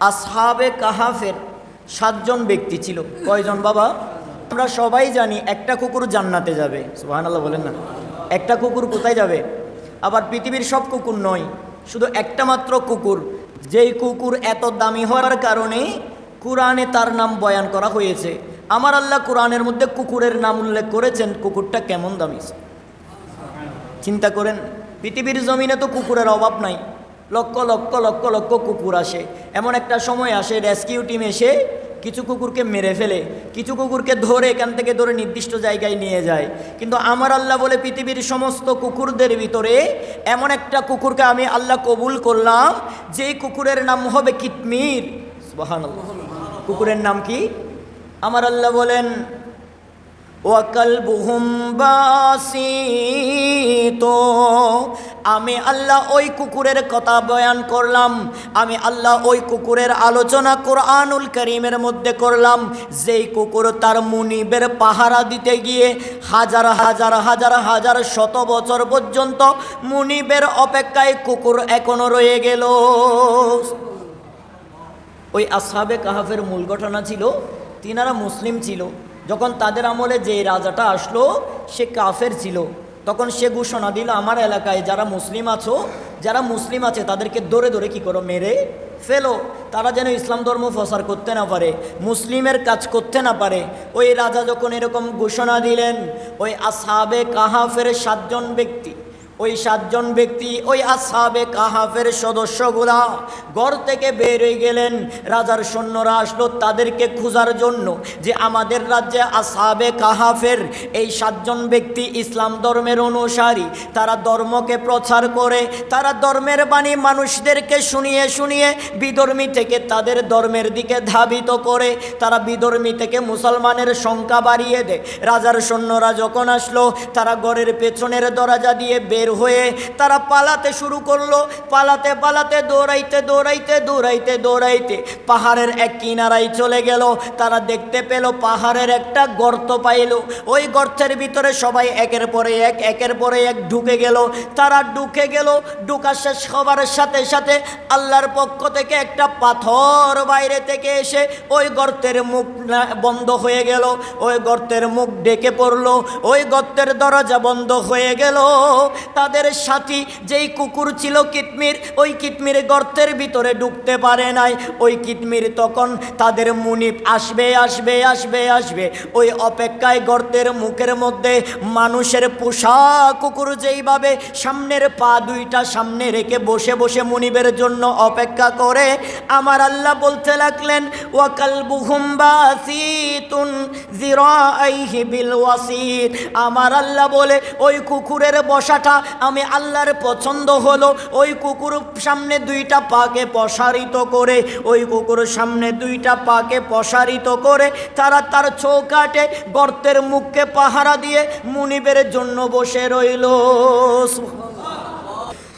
আসহাবে কাহাফের সাতজন ব্যক্তি ছিল। কয়জন বাবা? আমরা সবাই জানি একটা কুকুর জান্নাতে যাবে। সুবহানাল্লাহ বলেন না। একটা কুকুর কোথায় যাবে? আবার পৃথিবীর সব কুকুর নয়। শুধু একটা মাত্র কুকুর। যেই কুকুর এত দামি হওয়ার কারণে কোরআনে তার নাম বয়ান করা হয়েছে। আমার আল্লাহ কোরআনের মধ্যে কুকুরের নাম উল্লেখ করেছেন, কুকুরটা কেমন দামি? চিন্তা করেন, পৃথিবীর জমিনে তো কুকুরের অভাব নাই। লক্ষ লক্ষ লক্ষ লক্ষ কুকুর আসে। এমন একটা সময় আসে রেস্কিউ টিম এসে কিছু কুকুরকে মেরে ফেলে। কিছু কুকুরকে ধরে এখান থেকে ধরে নির্দিষ্ট জায়গায় নিয়ে যায়। কিন্তু আমার আল্লাহ বলে, পৃথিবীর সমস্ত কুকুরদের ভিতরে এমন একটা কুকুরকে আমি আল্লাহ কবুল করলাম, যেই কুকুরের নাম হবে কিতমির। কুকুরের নাম কি? আমার আল্লাহ বলেন ওয়াকালবুহুম বাসিত। আমি আল্লাহ ওই কুকুরের কথা বয়ান করলাম, আমি আল্লাহ ওই কুকুরের আলোচনা কোরআনুল করিমের মধ্যে করলাম, যেই কুকুর তার মুনিবের পাহারা দিতে গিয়ে হাজার হাজার হাজার হাজার শত বছর পর্যন্ত মুনিবের অপেক্ষায় কুকুর এখনও রয়ে গেল। ওই আসহাবে কাহাফের মূল ঘটনা ছিল, তিনারা মুসলিম ছিল। যখন তাদের আমলে যে রাজাটা আসলো, সে কাফের ছিল। তখন সে ঘোষণা দিল, আমার এলাকায় যারা মুসলিম আছো, যারা মুসলিম আছে, তাদেরকে ধরে ধরে কি করো, মেরে ফেলো। তারা যেন ইসলাম ধর্ম প্রসার করতে না পারে, মুসলিমের কাজ করতে না পারে। ওই রাজা যখন এরকম ঘোষণা দিলেন, ওই আসাবে কাহাফের সাতজন ব্যক্তি ওই সাতজন ব্যক্তি, ওই আসাবে কাহাফের সদস্যগুলা ঘর থেকে বের হয়ে গেলেন। রাজার সৈন্যরা আসলো তাদেরকে খোঁজার জন্য যে আমাদের রাজ্যে আসাবে কাহাফের এই সাতজন ব্যক্তি ইসলাম ধর্মের অনুসারী। তারা ধর্মকে প্রচার করে, তারা ধর্মের বাণী মানুষদেরকে শুনিয়ে শুনিয়ে বিধর্মী থেকে তাদের ধর্মের দিকে ধাবিত করে, তারা বিধর্মী থেকে মুসলমানের সংখ্যা বাড়িয়ে দেয়। রাজার সৈন্যরা যখন আসলো, তারা ঘরের পেছনের দরজা দিয়ে বের হয়ে তারা পালাতে শুরু করল। পালাতে পালাতে, দৌড়াইতে দৌড়াইতে দৌড়াইতে দৌড়াইতে পাহাড়ের এক কিনারায় চলে গেল। তারা দেখতে পেল পাহাড়ের একটা গর্ত পাইল। ওই গর্তের ভিতরে সবাই একের পরে এক, একের পরে এক ঢুকে গেল। তারা ঢুকে গেল, ঢুকা শেষ হবার সাথে সাথে আল্লাহর পক্ষ থেকে একটা পাথর বাইরে থেকে এসে ওই গর্তের মুখ বন্ধ হয়ে গেল। ওই গর্তের মুখ ডেকে পড়ল। ওই গর্তের দরজা বন্ধ হয়ে গেল। তাদের সাথী, যেই কুকুর ছিল কিতমির, ওই কিতমির গর্তের ভিতরে ঢুকতে পারে নাই। ওই কিতমির তখন তাদের মুনিপ, আসবে আসবে আসবে আসবে। ওই অপেক্ষায় গর্তের মুখের মধ্যে মানুষের পোষা কুকুর যেইভাবে সামনের পা দুইটা সামনে রেখে বসে বসে মুনিবের জন্য অপেক্ষা করে, আমার আল্লাহ বলতে লাগলেন ওয়াকাল বুহুম্বাসিতুন জিরাইহি বিল ওয়াসির আমার আল্লাহ বলে, ওই কুকুরের বসাটা আমি আল্লাহর পছন্দ হলো ওই কুকুর সামনে দুইটা পাকে প্রসারিত করে ওই কুকুর সামনে দুইটা পাকে প্রসারিত করে তারা তার চৌকাটে গর্তের মুখকে পাহারা দিয়ে মুনিবের জন্য বসে রইল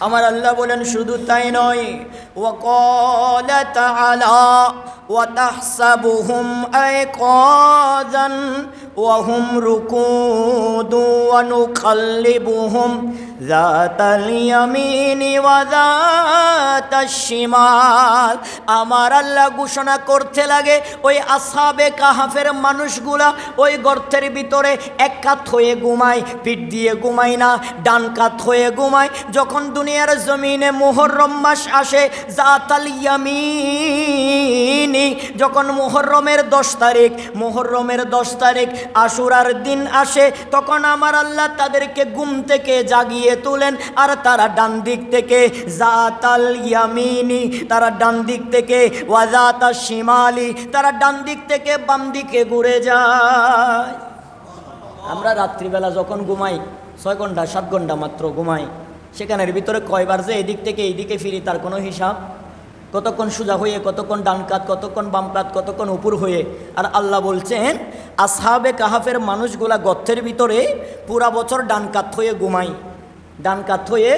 আমার আল্লাহ বলেন শুধু তাই নয় وقال تعالى وتحسبهم أيقاظا وهم ركود ونقلبهم ذات اليمين وذات الشمال আমার আল্লাহ ঘোষণা করতে লাগে ওই আসাবে কাহাফের মানুষগুলা ওই গর্তের ভিতরে এক কাত হয়ে ঘুমায় পিঠ দিয়ে ঘুমায় না ডান কাত হয়ে ঘুমায় যখন দুনিয়ার জমিনে মোহরম মাস আসে জাতাল ইয়ামিনি যখন মোহরমের দশ তারিখ মোহরমের দশ তারিখ আশুরার দিন আসে তখন আমার আল্লাহ তাদেরকে ঘুম থেকে জাগিয়ে তুলেন। আর তারা ডান দিক থেকে জাতাল ইয়ামিনি, তারা ডান দিক থেকে ওয়াজাতা শিমালি তারা ডান দিক থেকে বাম দিকে ঘুরে যায়। আমরা রাত্রিবেলা যখন ঘুমাই, ছয় ঘণ্টা, সাত ঘণ্টা মাত্র ঘুমাই, সেখানের ভিতরে কয়বার যে এদিক থেকে এইদিকে ফিরি তার কোনো হিসাব? কতক্ষণ সোজা হয়ে, কতক্ষণ ডান কাত, কতক্ষণ বাম কাত, কতক্ষণ উপর হয়ে? আর আল্লাহ বলছেন, আসহাবে কাহাফের মানুষগুলা গর্তের ভিতরে পুরা বছর ডান কাত হয়ে ঘুমাই ডান কাত হয়ে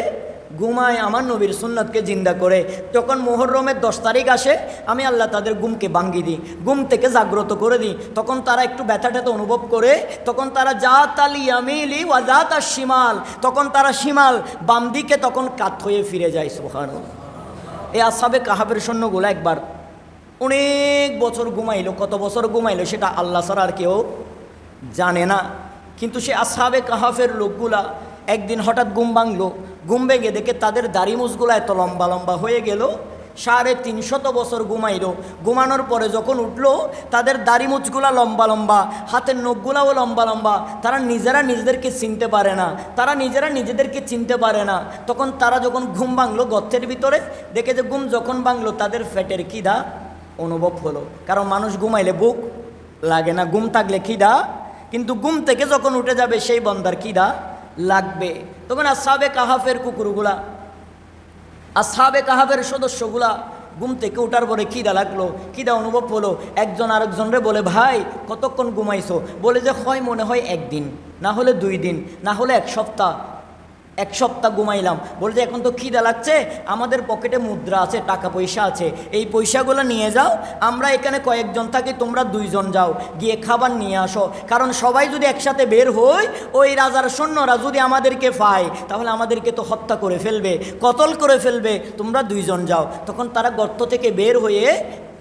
ঘুমায় আমার নবীর সুন্নতকে জিন্দা করে। তখন মোহরমের দশ তারিখ আসে, আমি আল্লাহ তাদের গুমকে ভাঙ্গি দিই গুম থেকে জাগ্রত করে দিই। তখন তারা একটু ব্যথা ট্যাথা অনুভব করে, তখন তারা যা তালি আমিলি ওয়া যা তার শিমাল, তখন তারা শিমাল বাম দিকে তখন কাত হয়ে ফিরে যায় সোহান এই আসাবে কাহাবের সৈন্যগুলো একবার অনেক বছর ঘুমাইলো, কত বছর ঘুমাইলো সেটা আল্লাহ ছাড়া আর কেউ জানে না। কিন্তু সে আসাবে কাহাফের লোকগুলা একদিন হঠাৎ ঘুম ভাঙলো। ঘুম ভেঙে দেখে তাদের দাড়ি মুসগুলা এত লম্বা লম্বা হয়ে গেল। সাড়ে তিনশত বছর ঘুমাইলো। ঘুমানোর পরে যখন উঠল, তাদের দাড়ি মুচগুলা লম্বা লম্বা, হাতের নখগুলাও লম্বা লম্বা। তারা নিজেরা নিজেদেরকে চিনতে পারে না। তারা নিজেরা নিজেদেরকে চিনতে পারে না। তখন তারা যখন ঘুম ভাঙলো গর্তের ভিতরে, দেখে যে ঘুম যখন ভাঙলো, তাদের ফ্যাটের খিদা অনুভব হলো। কারণ মানুষ ঘুমাইলে বুক লাগে না, ঘুম থাকলে খিদা। কিন্তু ঘুম থেকে যখন উঠে যাবে, সেই বন্দার খিদা লাগবে। তখন আসাবে কাহাফের কুকুরগুলা, আসাবে কাহাফের সদস্যগুলা, ঘুম থেকে ওঠার পরে খিদা লাগল, খিদা অনুভব হলো, একজন আরেকজনরে বলে, ভাই, কতক্ষণ ঘুমাইছো? বলে যে, হয় মনে হয় একদিন, না হলে দুই দিন, না হলে এক সপ্তাহ। এক সপ্তাহ ঘুমাইলাম। বলে যে এখন তো খিদা লাগছে, আমাদের পকেটে মুদ্রা আছে, টাকা পয়সা আছে। এই পয়সাগুলো নিয়ে যাও, আমরা এখানে কয়েকজন থাকি, তোমরা দুইজন যাও। গিয়ে খাবার নিয়ে আসো। কারণ সবাই যদি একসাথে বের হই, ওই রাজার সৈন্যরা যদি আমাদেরকে পায়, তাহলে আমাদেরকে তো হত্যা করে ফেলবে, কতল করে ফেলবে, তোমরা দুইজন যাও। তখন তারা গর্ত থেকে বের হয়ে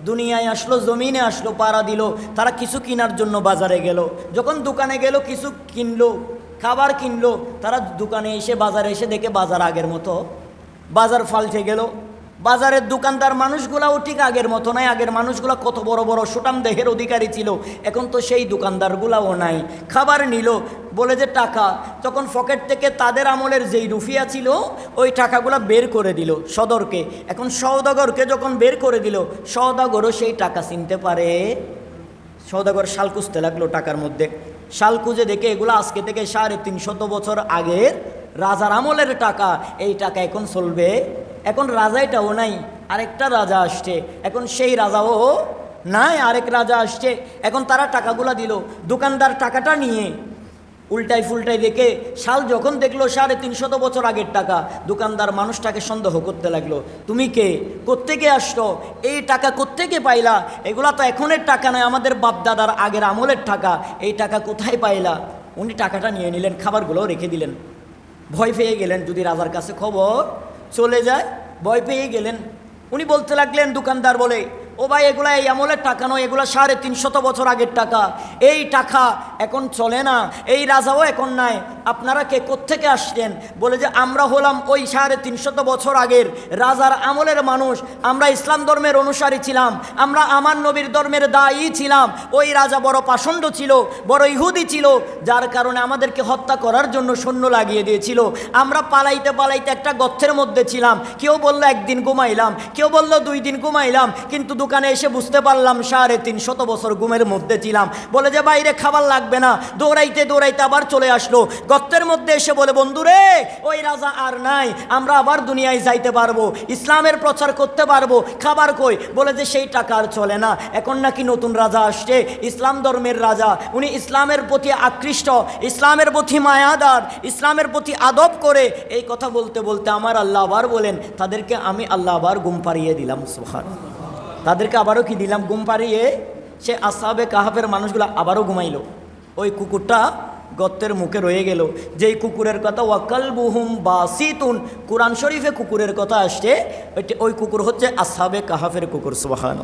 দুনিয়ায় আসলো, জমিনে আসলো, পাড়া দিল। তারা কিছু কেনার জন্য বাজারে গেল। যখন দোকানে গেল, কিছু কিনলো। খাবার কিনলো, তারা দোকানে এসে, বাজারে এসে দেখে বাজার আগের মতো। বাজার ফালছে গেল। বাজারের দোকানদার মানুষগুলাও ঠিক আগের মতো নাই। আগের মানুষগুলা কত বড় বড় সুটাম দেহের অধিকারী ছিল। এখন তো সেই দোকানদারগুলাও নাই। খাবার নিল, বলে যে টাকা। তখন পকেট থেকে তাদের আমলের যেই রুফিয়া ছিল, ওই টাকাগুলা বের করে দিল সদরকে। এখন সৌদাগরকে যখন বের করে দিল সৌদাগরও সেই টাকা চিনতে পারে। সৌদাগর শাল খুঁজতে লাগল টাকার মধ্যে। শাল খুঁজে দেখে এগুলো আজকে থেকে সাড়ে তিনশত বছর আগের রাজার আমলের টাকা। এই টাকা এখন চলবে। এখন রাজাইটাও নাই, আরেকটা রাজা আসছে। এখন সেই রাজাও নাই, আরেক রাজা আসছে। এখন তারা টাকাগুলা দিল। দোকানদার টাকাটা নিয়ে উল্টাই ফুলটাই দেখে শাল যখন দেখল সাড়ে তিনশত বছর আগের টাকা, দোকানদার মানুষটাকে সন্দেহ করতে লাগল। তুমি কে? কোত্থেকে আসতো এই টাকা কোত্থেকে পাইলা? এগুলা তো এখনের টাকা নয়, আমাদের বাপদাদার আগের আমলের টাকা। এই টাকা কোথায় পাইলা? উনি টাকাটা নিয়ে নিলেন, খাবারগুলোও রেখে দিলেন। ভয় পেয়ে গেলেন যদি রাজার কাছে খবর চলে যায়, ভয় পেয়ে গেলেন। উনি বলতে লাগলেন, দোকানদার বলে ও ভাই, এগুলা এই আমলের টাকা নয়, এগুলা সাড়ে তিনশত বছর আগের টাকা। এই টাকা এখন চলে না, এই রাজাও এখন নাই। আপনারা কে কোত্থেকে আসছেন বলে যে, আমরা হলাম ওই সাড়ে তিনশত বছর আগের রাজার আমলের মানুষ। আমরা ইসলাম ধর্মের অনুসারী ছিলাম, আমরা আমার নবীর ধর্মের দায়ী ছিলাম। ওই রাজা বড় পাষণ্ড ছিল, বড় ইহুদি ছিল, যার কারণে আমাদেরকে হত্যা করার জন্য সৈন্য লাগিয়ে দিয়েছিল। আমরা পালাইতে পালাইতে একটা গর্তের মধ্যে ছিলাম। কেউ বলল, একদিন ঘুমাইলাম। কেউ বলল, দুই দিন ঘুমাইলাম। কিন্তু দোকানে এসে বুঝতে পারলাম সাড়ে তিন শত বছর ঘুমের মধ্যে ছিলাম। বলে যে, বাইরে খাবার লাগবে না। দৌড়াইতে দৌড়াইতে আবার চলে আসলো। গর্তের মধ্যে এসে বলে, বন্ধুরে, ওই রাজা আর নাই। আমরা আবার দুনিয়ায় যাইতে পারব। ইসলামের প্রচার করতে পারব। খাবার কই? বলে যে, সেই টাকা আর চলে না। এখন নাকি নতুন রাজা আসছে। ইসলাম ধর্মের রাজা। উনি ইসলামের প্রতি আকৃষ্ট। ইসলামের প্রতি মায়াদার। ইসলামের প্রতি আদব করে। এই কথা বলতে বলতে আমার আল্লাহ আবার বলেন, তাদেরকে আমি আল্লাহ আবার গুম পাড়িয়ে দিলাম সোহান তাদেরকে আবারও কি দিলাম? ঘুম পাড়িয়ে সে আসাবে কাহাফের মানুষগুলো আবারও ঘুমাইল। ওই কুকুরটা গর্তের মুখে রয়ে গেল। যেই কুকুরের কথা ওয়াকাল বুহুম বা সিতুন কোরআন শরীফে কুকুরের কথা আসছে ওই কুকুর হচ্ছে আসাবে কাহাফের কুকুর সুবাহান